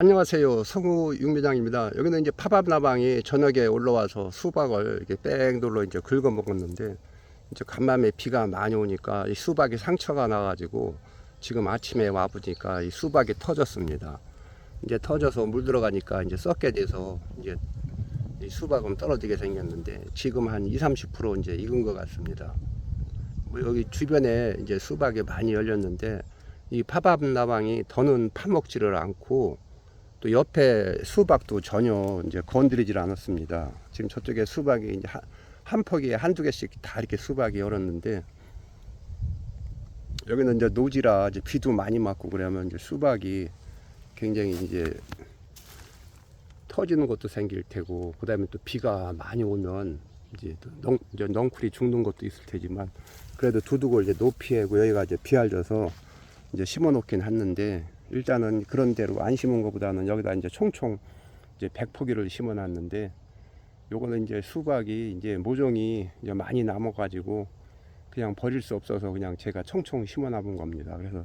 안녕하세요. 성우 육매장입니다. 여기는 이제 파밥나방이 저녁에 올라와서 수박을 이렇게 뺑 돌로 이제 긁어 먹었는데 이제 간밤에 비가 많이 오니까 이 수박이 상처가 나가지고 지금 아침에 와 보니까 이 수박이 터졌습니다. 이제 터져서 물 들어가니까 이제 썩게 돼서 이제 이 수박은 떨어지게 생겼는데 지금 한 2, 30% 이제 익은 것 같습니다. 뭐 여기 주변에 이제 수박이 많이 열렸는데 이 파밥나방이 더는 파먹지를 않고 또 옆에 수박도 전혀 이제 건드리질 않았습니다. 지금 저쪽에 수박이 이제 한, 한 폭에 한두 개씩 다 이렇게 수박이 열었는데 여기는 이제 노지라 이제 비도 많이 맞고 그러면 이제 수박이 굉장히 이제 터지는 것도 생길 테고 그다음에 또 비가 많이 오면 이제 또 넝, 이제 넝쿨이 죽는 것도 있을 테지만 그래도 두둑을 이제 높이 하고 여기가 이제 비알져서 이제 심어 놓긴 했는데 일단은 그런 대로 안 심은 것보다는 여기다 이제 총총 이제 백포기를 심어 놨는데 요거는 이제 수박이 이제 모종이 이제 많이 남아 가지고 그냥 버릴 수 없어서 그냥 제가 총총 심어 놔본 겁니다. 그래서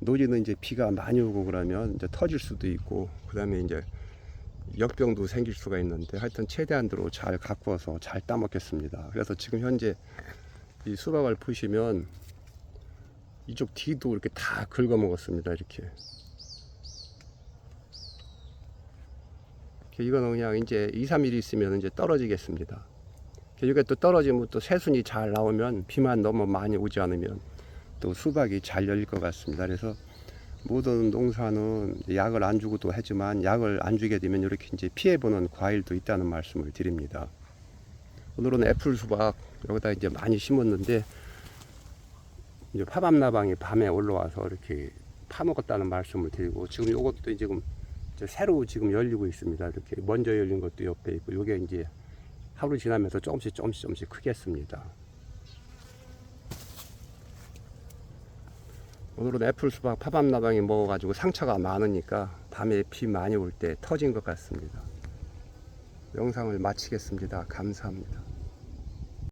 노지는 이제 비가 많이 오고 그러면 이제 터질 수도 있고 그다음에 이제 역병도 생길 수가 있는데 하여튼 최대한대로 잘 가꾸어서 잘 따먹겠습니다. 그래서 지금 현재 이 수박을 보시면 이쪽 뒤도 이렇게 다 긁어 먹었습니다. 이렇게. 이거는 그냥 이제 2, 3일 있으면 이제 떨어지겠습니다. 이게 또 떨어지면 또 새순이 잘 나오면 비만 너무 많이 오지 않으면 또 수박이 잘 열릴 것 같습니다. 그래서 모든 농사는 약을 안 주고도 하지만 약을 안 주게 되면 이렇게 이제 피해보는 과일도 있다는 말씀을 드립니다. 오늘은 애플 수박 여기다 이제 많이 심었는데 이제 파밤나방이 밤에 올라와서 이렇게 파먹었다는 말씀을 드리고 지금 요것도 지금 새로 지금 열리고 있습니다. 이렇게 먼저 열린 것도 옆에 있고 요게 이제 하루 지나면서 조금씩 조금씩 조금씩 크겠습니다. 오늘은 애플 수박 파밤나방이 먹어가지고 상처가 많으니까 밤에 비 많이 올 때 터진 것 같습니다. 영상을 마치겠습니다. 감사합니다.